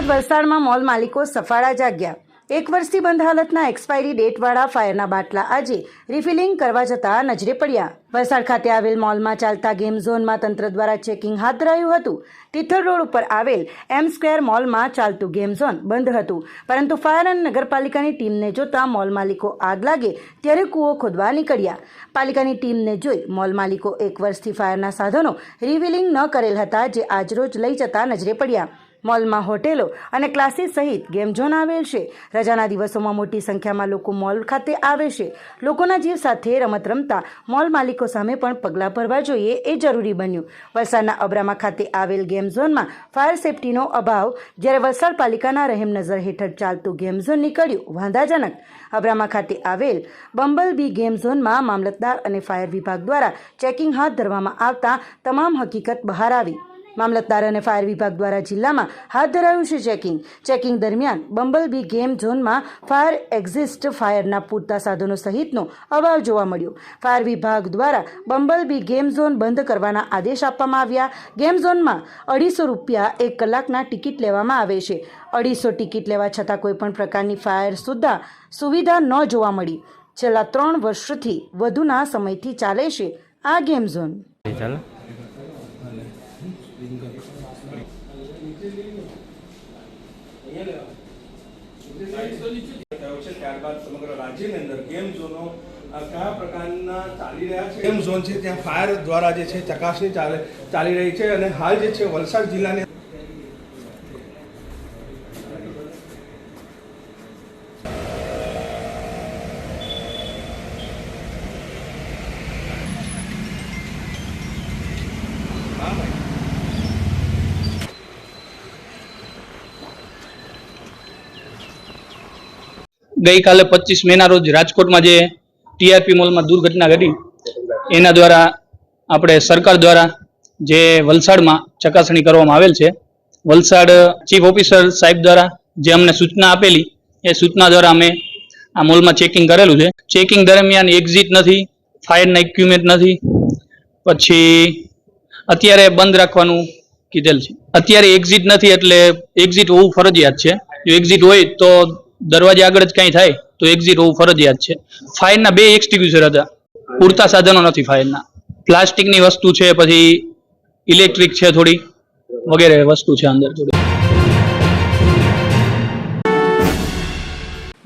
બાદ વલસાડમાં મોલ માલિકો સફાળા જાગ્યા. એક વર્ષથી બંધ હાલતના એક્સપાયરી ડેટવાળા ફાયરના બાટલા આજે રિફિલિંગ કરવા જતા નજરે પડ્યા. વલસાડ ખાતે આવેલ મોલમાં ચાલતા ગેમ ઝોનમાં તંત્ર દ્વારા ચેકિંગ હાથ ધરાયું હતું. તિથલ રોડ ઉપર આવેલ એમ સ્ક્વેર મોલમાં ચાલતું ગેમ ઝોન બંધ હતું. પરંતુ ફાયર અને નગરપાલિકાની ટીમને જોતા મોલ માલિકો આગ લાગે ત્યારે કૂવો ખોદવા નીકળ્યા. પાલિકાની ટીમને જોઈ મોલ માલિકો એક વર્ષથી ફાયરના સાધનો રિવિલિંગ ન કરેલ હતા જે આજરોજ લઈ જતા નજરે પડ્યા. મોલમાં હોટેલો અને ક્લાસીસ સહિત ગેમ ઝોન આવેલ છે. રજાના દિવસોમાં મોટી સંખ્યામાં લોકો મોલ ખાતે આવે છે. લોકોના જીવ સાથે રમત રમતા મોલ માલિકો સામે પણ પગલાં ભરવા જોઈએ એ જરૂરી બન્યું. વલસાડના અબ્રામા ખાતે આવેલ ગેમ ઝોનમાં ફાયર સેફટીનો અભાવ, જ્યારે વલસાડ પાલિકાના રહેમ નજર હેઠળ ચાલતું ગેમ ઝોન નીકળ્યું વાંધાજનક. અબ્રામા ખાતે આવેલ બંબલ બી ગેમ ઝોનમાં મામલતદાર અને ફાયર વિભાગ દ્વારા ચેકિંગ હાથ ધરવામાં આવતા તમામ હકીકત બહાર આવી. મામલતદાર અને ફાયર વિભાગ દ્વારા જિલ્લામાં હાથ ધરાયું છે ચેકિંગ. ચેકિંગ દરમિયાન બંબલ બી ગેમ ઝોનમાં ફાયર એક્ઝિસ્ટ ફાયરના પૂરતા સાધનો સહિતનો અભાવ જોવા મળ્યો. ફાયર વિભાગ દ્વારા બંબલ બી ગેમ ઝોન બંધ કરવાના આદેશ આપવામાં આવ્યા. ગેમ ઝોનમાં અઢીસો રૂપિયા એક કલાકના ટિકિટ લેવામાં આવે છે. અઢીસો ટિકિટ લેવા છતાં કોઈપણ પ્રકારની ફાયર સુદ્ધા સુવિધા ન જોવા મળી. છેલ્લા ત્રણ વર્ષથી વધુના સમયથી ચાલે છે આ ગેમ ઝોન ચાલો થયો છે ત્યારબાદ સમગ્ર રાજ્યની અંદર ગેમ ઝોનો અ, કયા પ્રકારના ચાલી રહ્યા છે? એમ ઝોન છે ત્યાં ફાયર દ્વારા જે છે ચકાસણી ચાલે ચાલી રહી છે અને હાલ જે છે વલસાડ જિલ્લાની ગઈકાલે પચીસ મેના રોજ રાજકોટમાં જે ટીઆરપી મોલમાં દુર્ઘટના ઘટી. એના દ્વારા આપણે સરકાર દ્વારા જે વલસાડમાં ચકાસણી કરવામાં આવેલ છે, વલસાડ ચીફ ઓફિસર સાહેબ દ્વારા જે અમને સૂચના આપેલી, એ સૂચના દ્વારા અમે આ મોલમાં ચેકિંગ કરેલું છે. ચેકિંગ દરમિયાન એક્ઝિટ નથી ફાયરના ઇક્વિપમેન્ટ નથી. પછી અત્યારે બંધ રાખવાનું કીધેલ છે. અત્યારે એક્ઝિટ નથી એટલે એક્ઝિટ હોવું ફરજિયાત છે. જો એક્ઝિટ હોય તો દરવાજા આગળ જ કાંઈ થાય. તો એક્ઝિટ હોવું ફરજિયાત છે. ફાયરના બે એક્સટિગ્યુઝર હતા. પૂરતા સાધનો નથી ફાયરના પ્લાસ્ટિકની વસ્તુ છે, પછી ઇલેક્ટ્રિક છે થોડી, વગેરે વસ્તુ છે અંદર થોડી.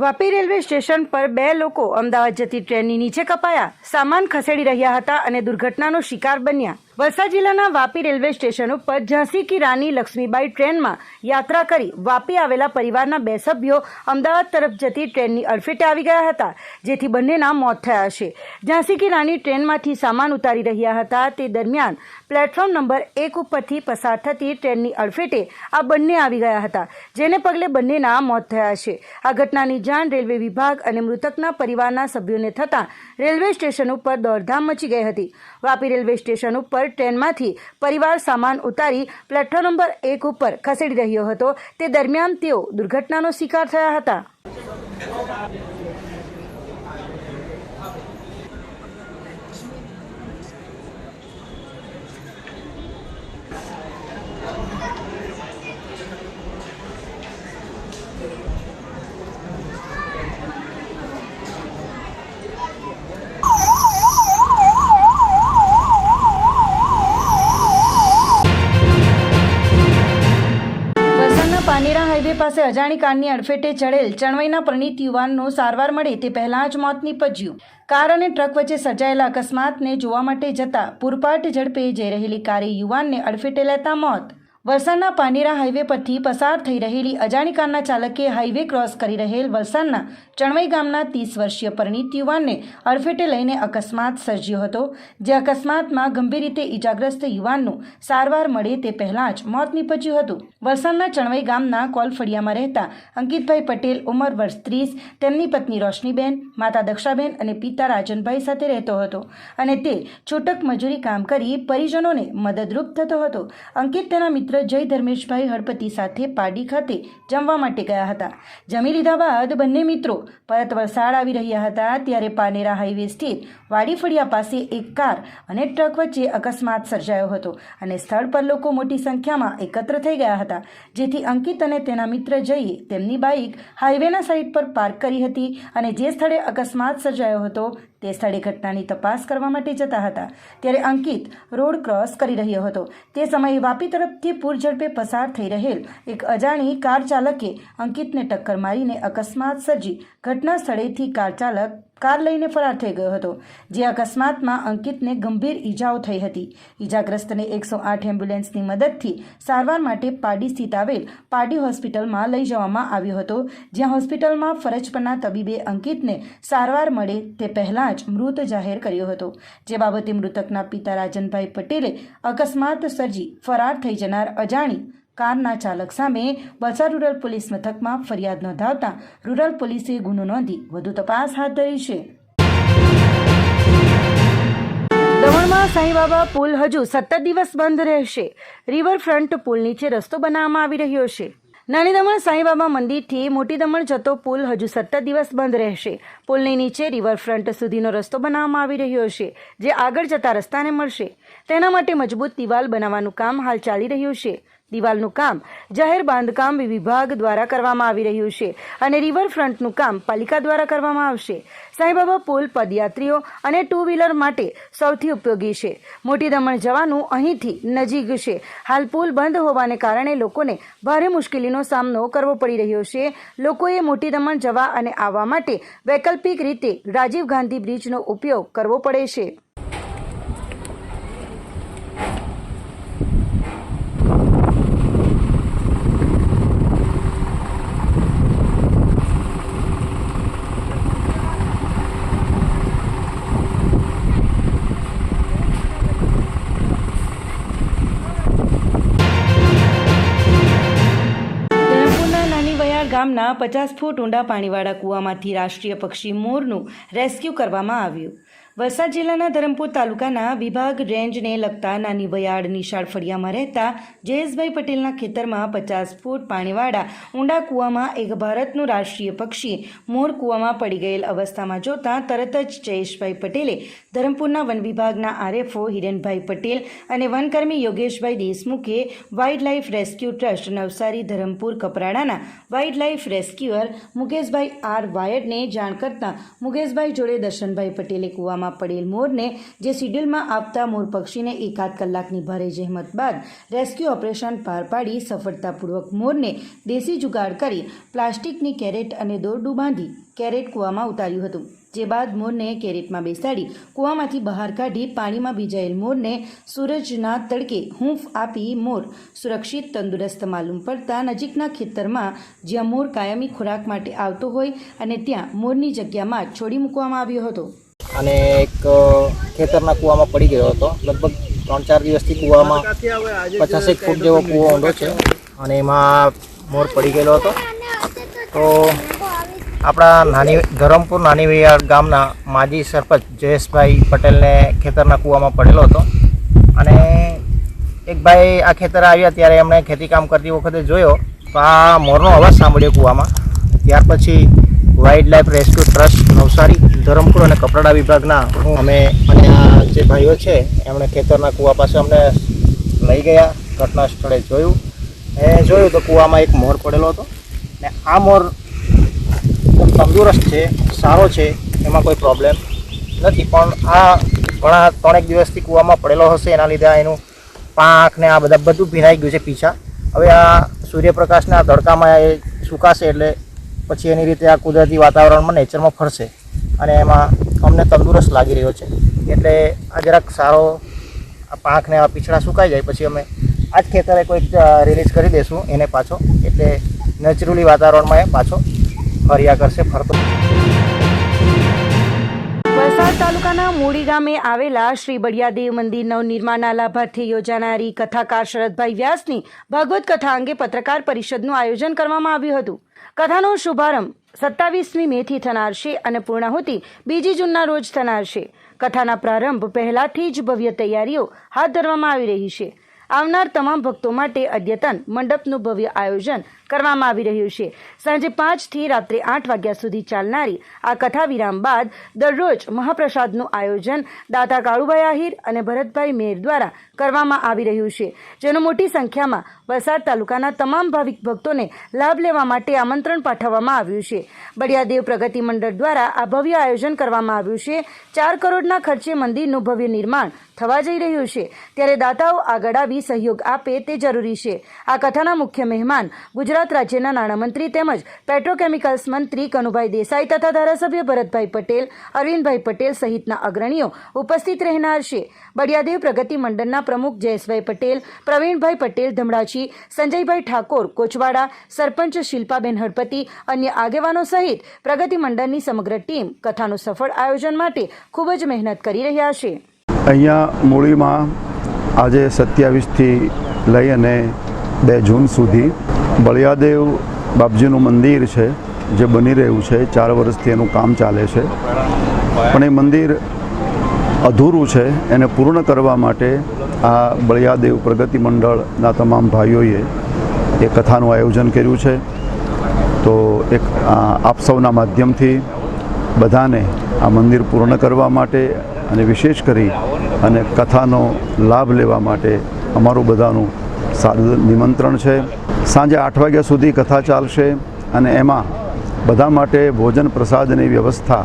વાપી રેલવે સ્ટેશન પર બે લોકો અમદાવાદ જતી ટ્રેનની નીચે કપાયા. સામાન ખસેડી રહ્યા હતા અને દુર્ઘટનાનો શિકાર બન્યા. વલસાડ જિલ્લાના વાપી રેલવે સ્ટેશન ઉપર ઝાંસી કી રાની લક્ષ્મીબાઈ ટ્રેનમાં યાત્રા કરી વાપી આવેલા પરિવારના બે સભ્યો અમદાવાદ તરફ જતી ટ્રેનની અડફેટે આવી ગયા હતા, જેથી બંનેના મોત થયા છે. ઝાંસી કી રાની ટ્રેનમાંથી સામાન ઉતારી રહ્યા હતા. તે દરમિયાન પ્લેટફોર્મ નંબર એક ઉપરથી પસાર થતી ટ્રેનની અડફેટે આ બંને આવી ગયા હતા, જેને પગલે બંનેના મોત થયા છે. આ ઘટનાની જાણ રેલવે વિભાગ અને મૃતકના પરિવારના સભ્યોને થતાં રેલવે સ્ટેશન ઉપર દોડધામ મચી ગઈ હતી. વાપી રેલવે સ્ટેશન ઉપર ટ્રેનમાંથી પરિવાર સામાન ઉતારી પ્લેટફોર્મ નંબર એક ઉપર ખસેડી રહ્યો હતો. તે દરમિયાન તેઓ દુર્ઘટનાનો શિકાર થયા હતા. પાનેરા હાઈવે પાસે અજાણી કારની અડફેટે ચડેલ ચણવઈના પ્રણીત યુવાનનું સારવાર મળે તે પહેલાં જ મોત નીપજ્યું. કાર અને ટ્રક વચ્ચે સર્જાયેલા અકસ્માતને જોવા માટે જતા પૂરપાટ ઝડપે જઈ રહેલી કારે યુવાનને અડફેટે લેતા મોત. વલસાડના પાનેરા હાઈવે પરથી પસાર થઈ રહેલી અજાણી કારના ચાલકે હાઈવે ક્રોસ કરી રહેલ વલસાડના ચણવઈ ગામના ત્રીસ વર્ષીય પરિણીત યુવાનને અડફેટે લઈને અકસ્માત સર્જ્યો હતો. જે અકસ્માતમાં ગંભીર રીતે ઈજાગ્રસ્ત યુવાનનું સારવાર મળે તે પહેલાં જ મોત નીપજ્યું હતું. વલસાડના ચણવઈ ગામના કોલફળિયામાં રહેતા અંકિતભાઈ પટેલ ઉંમર વર્ષ ત્રીસ, તેમની પત્ની રોશનીબેન, માતા દક્ષાબેન અને પિતા રાજનભાઈ સાથે રહેતો હતો અને તે છૂટક મજૂરી કામ કરી પરિજનોને મદદરૂપ થતો હતો. અંકિત તેના મિત્રો મિત્ર જય ધર્મેશભાઈ હળપતિ સાથે પાડી ખાતે જમવા માટે ગયા હતા. જમી લીધા બાદ બંને મિત્રો પરત વલસાડ આવી રહ્યા હતા ત્યારે પાનેરા હાઈવે સ્થિત વાડીફળિયા પાસે એક કાર અને ટ્રક વચ્ચે અકસ્માત સર્જાયો હતો અને સ્થળ પર લોકો મોટી સંખ્યામાં એકત્ર થઈ ગયા હતા. જેથી અંકિત અને તેના મિત્ર જયે તેમની બાઇક હાઈવેના સાઈડ પર પાર્ક કરી હતી અને જે સ્થળે અકસ્માત સર્જાયો હતો તે સ્થળે ઘટનાની તપાસ કરવા માટે જતા હતા. ત્યારે અંકિત રોડ ક્રોસ કરી રહ્યો હતો. તે સમયે વાપી તરફથી પૂર ઝડપે પસાર થઈ રહેલ એક અજાણી કાર ચાલકે અંકિતને ટક્કર મારીને અકસ્માત સર્જી ઘટના સ્થળેથી કાર ચાલક કાર લઈને ફરાર થઈ ગયો હતો, જે અકસ્માતમાં અંકિતને ગંભીર ઈજાઓ થઈ હતી. ઈજાગ્રસ્તને એકસો આઠ એમ્બ્યુલન્સની મદદથી સારવાર માટે પાડી સ્થિત આવેલ પાડી હોસ્પિટલમાં લઈ જવામાં આવ્યો હતો, જ્યાં હોસ્પિટલમાં ફરજ પરના તબીબે અંકિતને સારવાર મળે તે પહેલાં જ મૃત જાહેર કર્યો હતો. જે બાબતે મૃતકના પિતા રાજનભાઈ પટેલે અકસ્માત સર્જી ફરાર થઈ જનાર અજાણી કારના ચાલક સામે બસા રૂરલ પોલીસ મથકમાં ફરિયાદ નોંધાવતા રૂરલ પોલીસે ગુનો નોંધી વધુ તપાસ હાથ ધરી છે. દમણમાં સાંઈબાબા પુલ હજુ સત્તર દિવસ બંધ રહેશે. રિવરફ્રન્ટ પુલ નીચે રસ્તો બનાવવામાં આવી રહ્યો છે. નાની દમણ સાંઈબાબા મંદિરથી મોટી દમણ જતો પુલ હજુ સત્તર દિવસ બંધ રહેશે. પુલની નીચે રિવરફ્રન્ટ સુધીનો રસ્તો બનાવવામાં આવી રહ્યો છે, જે આગળ જતા રસ્તાને મળશે. તેના માટે મજબૂત દિવાલ બનાવવાનું કામ હાલ ચાલી રહ્યું છે. દિવાલનું કામ જાહેર બાંધકામ વિભાગ દ્વારા કરવામાં આવી રહ્યું છે અને રિવરફ્રન્ટનું કામ પાલિકા દ્વારા કરવામાં આવશે. સાંઈબાબા પુલ પદયાત્રીઓ અને ટુ વ્હીલર માટે સૌથી ઉપયોગી છે. મોટી દમણ જવાનું અહીંથી નજીક છે. હાલ પુલ બંધ હોવાને કારણે લોકોને ભારે મુશ્કેલીનો સામનો કરવો પડી રહ્યો છે. લોકોએ મોટી દમણ જવા અને આવવા માટે વૈકલ્પિક રીતે રાજીવ ગાંધી બ્રિજનો ઉપયોગ કરવો પડે છે. પચાસ ફૂટ ઊંડા પાણીવાળા કૂવામાંથી રાષ્ટ્રીય પક્ષી મોરનું રેસ્ક્યુ કરવામાં આવ્યું. વલસાડ જિલ્લાના ધરમપુર તાલુકાના વિભાગ રેન્જને લગતા નાની વયાળ નિશાળ ફળિયામાં રહેતા જયેશભાઈ પટેલના ખેતરમાં પચાસ ફૂટ પાણીવાળા ઊંડા કૂવામાં એક ભારતનું રાષ્ટ્રીય પક્ષી મોર કૂવામાં પડી ગયેલ અવસ્થામાં જોતા તરત જ જયેશભાઈ પટેલે ધરમપુરના વન વિભાગના આરએફઓ હિરેનભાઈ પટેલ અને વનકર્મી Yogeshbhai દેશમુખે wild life rescue trust Navsari Dharampur કપરાડાના wild life rescuer Mukeshbhai R વાયડને જાણ કરતાં મુકેશભાઈ જોડે દર્શનભાઈ પટેલે કૂવામાં પડેલ મોરને, જે શિડ્યુલમાં આપતા મોર પક્ષીને એકાદ કલાકની ભારે જહેમત બાદ રેસ્ક્યુ ઓપરેશન પાર પાડી સફળતાપૂર્વક મોરને દેશી જુગાડ કરી પ્લાસ્ટિકની કેરેટ અને દોરડું બાંધી કેરેટ કૂવામાં ઉતાર્યું હતું, જે બાદ મોરને કેરેટમાં બેસાડી કૂવામાંથી બહાર કાઢી પાણીમાં ભીજાયેલ મોરને સૂરજના તડકે હૂંફ આપી મોર સુરક્ષિત તંદુરસ્ત માલુમ પડતા નજીકના ખેતરમાં જ્યાં મોર કાયમી ખોરાક માટે આવતો હોય અને ત્યાં મોરની જગ્યામાં છોડી મૂકવામાં આવ્યો હતો. અને એક ખેતરના કૂવામાં પડી ગયો હતો. લગભગ ત્રણ ચાર દિવસથી કૂવામાં પચાસેક ફૂટ જેવો કૂવો ઊંડો છે અને એમાં મોર પડી ગયેલો હતો. તો આપણા નાની, ધરમપુર નાની વિયાર ગામના માજી સરપંચ જયેશભાઈ પટેલને ખેતરના કૂવામાં પડેલો હતો. અને એક ભાઈ આ ખેતર આવ્યા ત્યારે એમણે ખેતીકામ કરતી વખતે જોયો તો આ મોરનો અવાજ સાંભળ્યો કૂવામાં. ત્યાર પછી wild life rescue trust Navsari Dharampur અને કપરાડા વિભાગના હું અમે અને આ જે ભાઈઓ છે, એમણે ખેતરના કૂવા પાસે અમને લઈ ગયા. ઘટના સ્થળે જોયું. એ જોયું તો કૂવામાં એક મોર પડેલો હતો. ને આ મોર તંદુરસ્ત છે, સારો છે, એમાં કોઈ પ્રોબ્લેમ નથી. પણ આ ઘણા ત્રણેક દિવસથી કૂવામાં પડેલો હશે, એના લીધે એનું પાંખ ને આ બધા બધું ભીનાઈ ગયું છે પીછા. હવે આ સૂર્યપ્રકાશના તડકામાં એ સુકાશે એટલે પછી એની રીતે આ કુદરતી વાતાવરણમાં નેચરમાં ફરશે. અને એમાં અમને તંદુરસ્ત લાગી રહ્યો છે. એટલે આ જરાક સારો પાંખને આ પીછડા સુકાઈ જાય, પછી અમે આ જ ખેતરે કોઈક રિલીઝ કરી દઈશું એને પાછો. એટલે નેચરલી વાતાવરણમાં એ પાછો ફર્યા કરશે, ફરતો વલસાડ તાલુકાના મૂડી ગામે આવેલા શ્રી બળિયાદેવ મંદિર નવનિર્માણના લાભાર્થે યોજાનારી કથાકાર શરદભાઈ વ્યાસની ભાગવત કથા અંગે પત્રકાર પરિષદનું આયોજન કરવામાં આવ્યું હતું. કથાનો શુભારંભ સત્તાવીસમી મેથી થનાર છે અને પૂર્ણાહુતિ બીજી જૂનના રોજ થનાર છે. કથાના પ્રારંભ પહેલાથી જ ભવ્ય તૈયારીઓ હાથ ધરવામાં આવી રહી છે. આવનાર તમામ ભક્તો માટે અદ્યતન મંડપનું ભવ્ય આયોજન કરવામાં આવી રહ્યું છે. સાંજે પાંચથી રાત્રે આઠ વાગ્યા સુધી ચાલનારી આ કથા વિરામ બાદ દરરોજ મહાપ્રસાદનું આયોજન દાતા કાળુભાઈ આહિર અને ભરતભાઈ મેર દ્વારા કરવામાં આવી રહ્યું છે, જેનો મોટી સંખ્યામાં વલસાડ તાલુકાના તમામ ભાવિક ભક્તોને લાભ લેવા માટે આમંત્રણ પાઠવવામાં આવ્યું છે. બળિયાદેવ પ્રગતિ મંડળ દ્વારા આ ભવ્ય આયોજન કરવામાં આવ્યું છે. ચાર કરોડના ખર્ચે મંદિરનું ભવ્ય નિર્માણ થવા જઈ રહ્યું છે. ત્યારે દાતાઓ આગળ આવી સહયોગ આપે તે જરૂરી છે. આ કથાના મુખ્ય મહેમાન ગુજરાત રાજ્યના નાણામંત્રી તેમજ પેટ્રોકેમિકલ્સ મંત્રી કનુભાઈ દેસાઈ તથા ધારાસભ્ય ભરતભાઈ પટેલ, અરવિંદભાઈ પટેલ સહિતના અગ્રણીઓ ઉપસ્થિત રહેનાર છે. બડિયાદેવ પ્રગતિ મંડળના પ્રમુખ જયેશભાઈ પટેલ, પ્રવીણભાઈ પટેલ ધમડાચી સંજયભાઈ ઠાકોર કોચવાડા, સરપંચ શિલ્પાબેન હળપતિ અન્ય આગેવાનો સહિત પ્રગતિ મંડળની સમગ્ર ટીમ કથાનું સફળ આયોજન માટે ખૂબ જ મહેનત કરી રહ્યા છે. અહીંયા મૂળીમાં આજે સત્યાવીસથી લઈ અને બે જૂન સુધી બળિયાદેવ બાપજીનું મંદિર છે, જે બની રહ્યું છે, ચાર વર્ષથી એનું કામ ચાલે છે. પણ એ મંદિર અધૂરું છે, એને પૂર્ણ કરવા માટે આ બળિયાદેવ પ્રગતિ મંડળના તમામ ભાઈઓએ એ કથાનું આયોજન કર્યું છે. તો એક આપ સૌના માધ્યમથી બધાને આ મંદિર પૂર્ણ કરવા માટે અને વિશેષ કરી અને કથાનો લાભ લેવા માટે અમારું બધાનું નિમંત્રણ છે. સાંજે આઠ વાગ્યા સુધી કથા ચાલશે અને એમાં બધા માટે ભોજન પ્રસાદની વ્યવસ્થા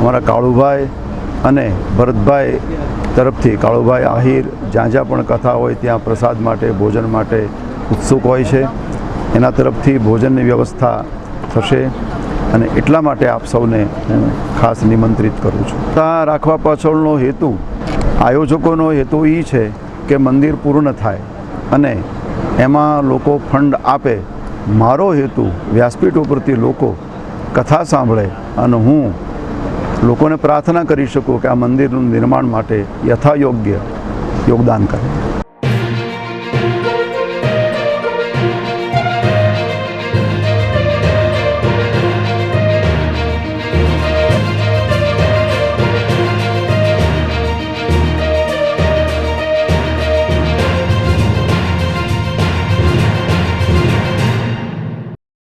અમારા કાળુભાઈ અને ભરતભાઈ તરફથી. કાળુભાઈ આહિર જ્યાં જ્યાં પણ કથા હોય ત્યાં પ્રસાદ માટે, ભોજન માટે ઉત્સુક હોય છે. એના તરફથી ભોજનની વ્યવસ્થા થશે અને એટલા માટે આપ સૌને હું ખાસ નિમંત્રિત કરું છું. કથા રાખવા પાછળનો હેતુ, આયોજકોનો હેતુ એ છે કે મંદિર પૂર્ણ થાય અને એમાં લોકો ફંડ આપે. મારો હેતુ વ્યાસપીઠ ઉપરથી લોકો કથા સાંભળે અને હું લોકોને પ્રાર્થના કરી શકું કે આ મંદિરનું નિર્માણ માટે યથાયોગ્ય યોગદાન કરે.